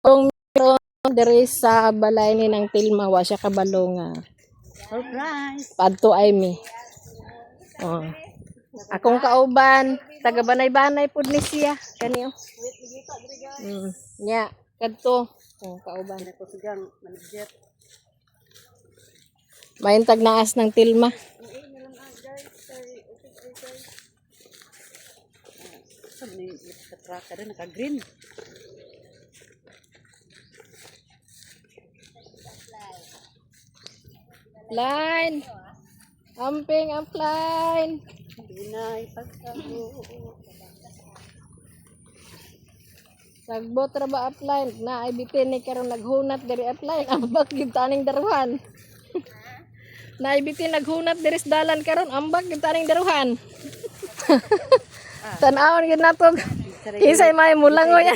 Kung meron diri sa balay ni ng Tilma wa siya kabalo nga Surprise! padto ay mi. Oh. Akong kauban, taga banay-banay pud ni siya kaniyo. Mm. Nya, kadto. Oh, kauban. Ako sigang manager. Mayon tag naas ng Tilma. Saan ni katraka rin, naka-green. Line. Amping upline. Binay, pagkako. Sagbot ra ba upline? Na ay bitin ni karon naghunat diri upline. Ambak gyud taning daruhan. na ay bitin naghunat diri sa dalan karon ambak gyud taning daruhan. Tan-awon gyud nato. Kisay may mulangoy.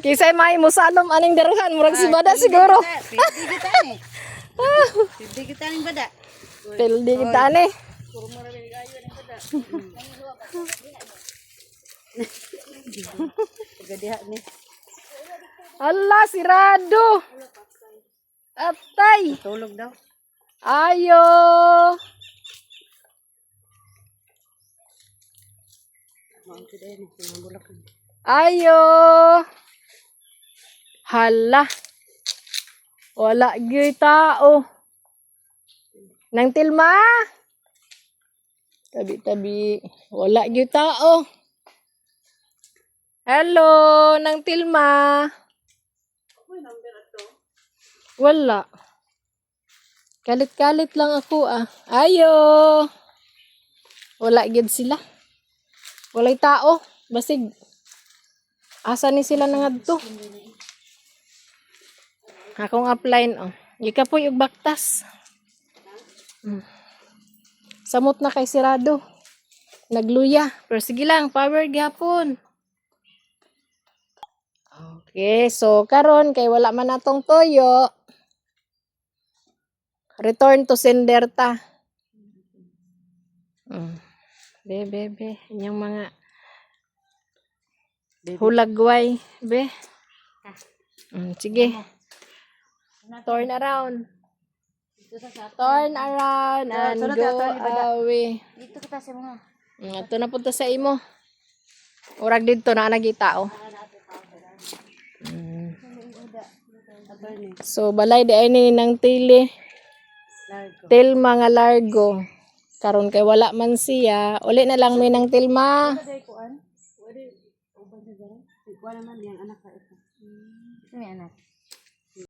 Kisay may musalom aning daruhan murag si bada siguro. Pwede kita ni. Pwede kita ni bada. Pildi kita ni. Pagadiha ni. Allah sirado. Atay. Tulog daw. Ayo. Mao ko din, sinambulak ko. Ayo. Hala. Wala gyud tao. Nang tilma. Tabi-tabi. Wala gyud tao. Hello, nang tilma. Wala. Kalit-kalit lang ako ah. Ayo. Wala gyud sila. Walay tao. Basig. Asa ni sila nangadto? Akong upline oh. Ika po yung baktas. Mm. Samot na kay sirado. Nagluya. Pero sige lang, power gapon. Okay, so karon kay wala man natong toyo. Return to sender ta. Mm. Be, be, be. Inyong mga hulagway. Be. Mm, sige. Turn around. Turn around and go away. Dito kita sa mga. Mm, Ito na punta sa imo. Urag dito na nagitao. Mm. Attorney. So balay di ay ni ng tili. Largo. Til mga largo. Karon kay wala man siya. Uli na lang may ng tilma. Wala naman yang anak ka ito. May anak.